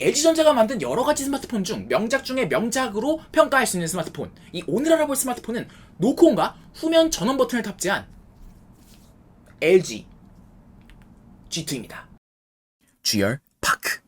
LG전자가 만든 여러 가지 스마트폰 중 명작 중의 명작으로 평가할 수 있는 스마트폰. 이 오늘 알아볼 스마트폰은 노코온과 후면 전원 버튼을 탑재한 LG G2입니다. GR 파크.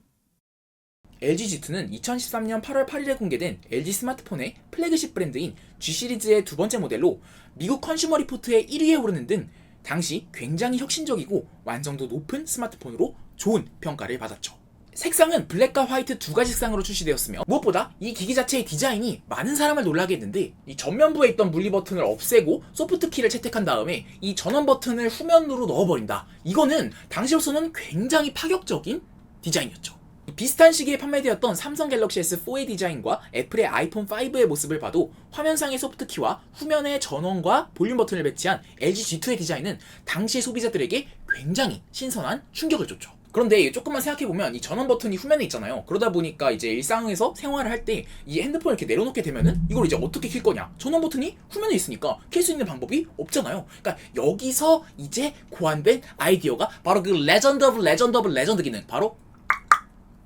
LG G2는 2013년 8월 8일에 공개된 LG 스마트폰의 플래그십 브랜드인 G 시리즈의 두 번째 모델로 미국 컨슈머 리포트의 1위에 오르는 등 당시 굉장히 혁신적이고 완성도 높은 스마트폰으로 좋은 평가를 받았죠. 색상은 블랙과 화이트 두 가지 색상으로 출시되었으며 무엇보다 이 기기 자체의 디자인이 많은 사람을 놀라게 했는데 이 전면부에 있던 물리 버튼을 없애고 소프트 키를 채택한 다음에 이 전원 버튼을 후면으로 넣어버린다. 이거는 당시로서는 굉장히 파격적인 디자인이었죠. 비슷한 시기에 판매되었던 삼성 갤럭시 S4의 디자인과 애플의 아이폰 5의 모습을 봐도 화면상의 소프트키와 후면의 전원과 볼륨 버튼을 배치한 LG G2의 디자인은 당시 소비자들에게 굉장히 신선한 충격을 줬죠. 그런데 조금만 생각해보면 이 전원 버튼이 후면에 있잖아요. 그러다 보니까 이제 일상에서 생활을 할 때 이 핸드폰을 이렇게 내려놓게 되면은 이걸 이제 어떻게 킬 거냐? 전원 버튼이 후면에 있으니까 킬 수 있는 방법이 없잖아요. 그러니까 여기서 이제 고안된 아이디어가 바로 그 레전드 오브 레전드 오브 레전드 기능 바로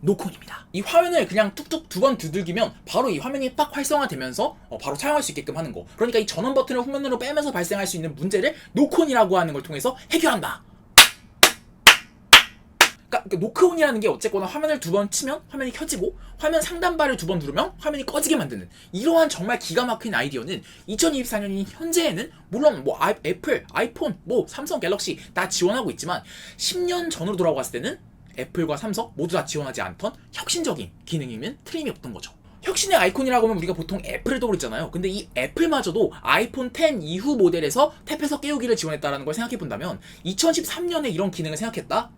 노콘입니다. 이 화면을 그냥 툭툭 두 번 두들기면 바로 이 화면이 딱 활성화되면서 어, 바로 사용할 수 있게끔 하는 거. 그러니까 이 전원 버튼을 후면으로 빼면서 발생할 수 있는 문제를 노콘이라고 하는 걸 통해서 해결한다. 그러니까 그 노크온이라는 게 어쨌거나 화면을 두 번 치면 화면이 켜지고 화면 상단바를 두 번 누르면 화면이 꺼지게 만드는 이러한 정말 기가 막힌 아이디어는 2024년인 현재에는 물론 뭐 아, 애플, 아이폰, 뭐 삼성 갤럭시 다 지원하고 있지만 10년 전으로 돌아갔을 때는 애플과 삼성 모두 다 지원하지 않던 혁신적인 기능이면 틀림이 없던 거죠. 혁신의 아이콘이라고 하면 우리가 보통 애플을 떠올리잖아요. 근데 이 애플마저도 아이폰 10 이후 모델에서 탭해서 깨우기를 지원했다라는 걸 생각해 본다면 2013년에 이런 기능을 생각했다?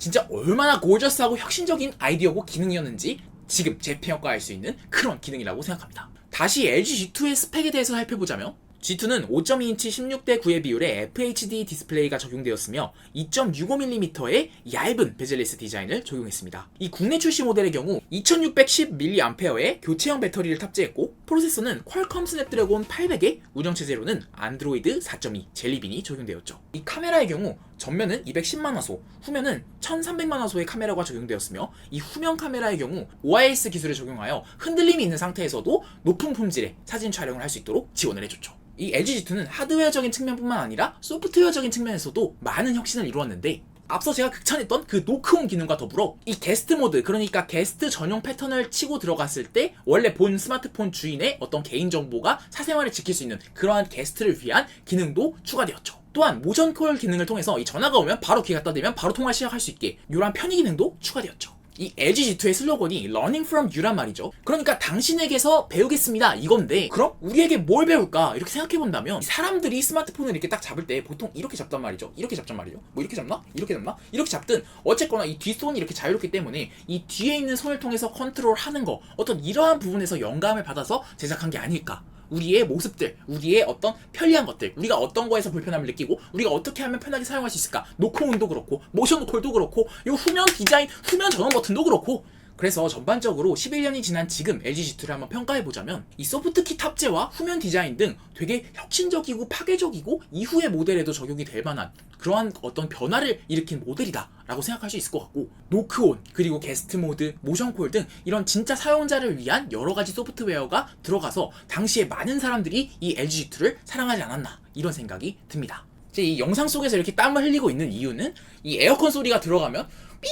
진짜 얼마나 고저스하고 혁신적인 아이디어고 기능이었는지 지금 재평가할 수 있는 그런 기능이라고 생각합니다. 다시 LG G2의 스펙에 대해서 살펴보자면 G2는 5.2인치 16대 9의 비율의 FHD 디스플레이가 적용되었으며 2.65mm의 얇은 베젤리스 디자인을 적용했습니다. 이 국내 출시 모델의 경우 2610mAh의 교체형 배터리를 탑재했고 프로세서는 퀄컴 스냅드래곤 800의 운영체제로는 안드로이드 4.2 젤리빈이 적용되었죠. 이 카메라의 경우 전면은 210만 화소, 후면은 1300만 화소의 카메라가 적용되었으며 이 후면 카메라의 경우 OIS 기술을 적용하여 흔들림이 있는 상태에서도 높은 품질의 사진 촬영을 할 수 있도록 지원을 해줬죠. 이 LG G2는 하드웨어적인 측면뿐만 아니라 소프트웨어적인 측면에서도 많은 혁신을 이루었는데 앞서 제가 극찬했던 그 노크온 기능과 더불어 이 게스트 모드 그러니까 게스트 전용 패턴을 치고 들어갔을 때 원래 본 스마트폰 주인의 어떤 개인정보가 사생활을 지킬 수 있는 그러한 게스트를 위한 기능도 추가되었죠. 또한 모션 콜 기능을 통해서 이 전화가 오면 바로 귀 갖다 대면 바로 통화 시작할 수 있게 이러한 편의 기능도 추가되었죠. 이 LG G2의 슬로건이 Learning from You란 말이죠. 그러니까 당신에게서 배우겠습니다. 이건데 그럼 우리에게 뭘 배울까? 이렇게 생각해 본다면 사람들이 스마트폰을 이렇게 딱 잡을 때 보통 이렇게 잡단 말이죠. 이렇게 잡단 말이죠. 뭐 이렇게 잡나? 이렇게 잡나? 이렇게 잡든 어쨌거나 이 뒷손이 이렇게 자유롭기 때문에 이 뒤에 있는 손을 통해서 컨트롤하는 거 어떤 이러한 부분에서 영감을 받아서 제작한 게 아닐까? 우리의 모습들, 우리의 어떤 편리한 것들, 우리가 어떤 거에서 불편함을 느끼고 우리가 어떻게 하면 편하게 사용할 수 있을까? 노크온도 그렇고 모션 콜도 그렇고 이 후면 디자인, 후면 전원 버튼도 그렇고 그래서 전반적으로 11년이 지난 지금 LG G2를 한번 평가해 보자면 이 소프트키 탑재와 후면 디자인 등 되게 혁신적이고 파괴적이고 이후의 모델에도 적용이 될 만한 그러한 어떤 변화를 일으킨 모델이다 라고 생각할 수 있을 것 같고 노크온 그리고 게스트 모드, 모션콜 등 이런 진짜 사용자를 위한 여러 가지 소프트웨어가 들어가서 당시에 많은 사람들이 이 LG G2를 사랑하지 않았나 이런 생각이 듭니다. 이제 이 영상 속에서 이렇게 땀을 흘리고 있는 이유는 이 에어컨 소리가 들어가면 삐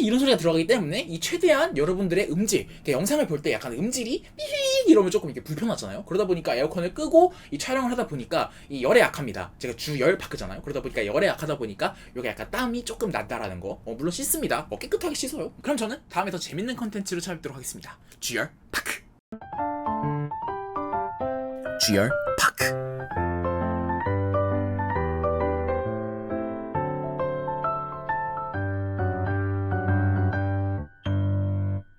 이런 소리가 들어가기 때문에 이 최대한 여러분들의 음질, 그러니까 영상을 볼 때 약간 음질이 삐 이러면 조금 이렇게 불편하잖아요. 그러다 보니까 에어컨을 끄고 이 촬영을 하다 보니까 이 열에 약합니다. 제가 주 열 파크잖아요. 그러다 보니까 열에 약하다 보니까 여기 약간 땀이 조금 난다라는 거. 어, 물론 씻습니다. 어, 깨끗하게 씻어요. 그럼 저는 다음에 더 재밌는 컨텐츠로 찾아뵙도록 하겠습니다. GR 파크. GR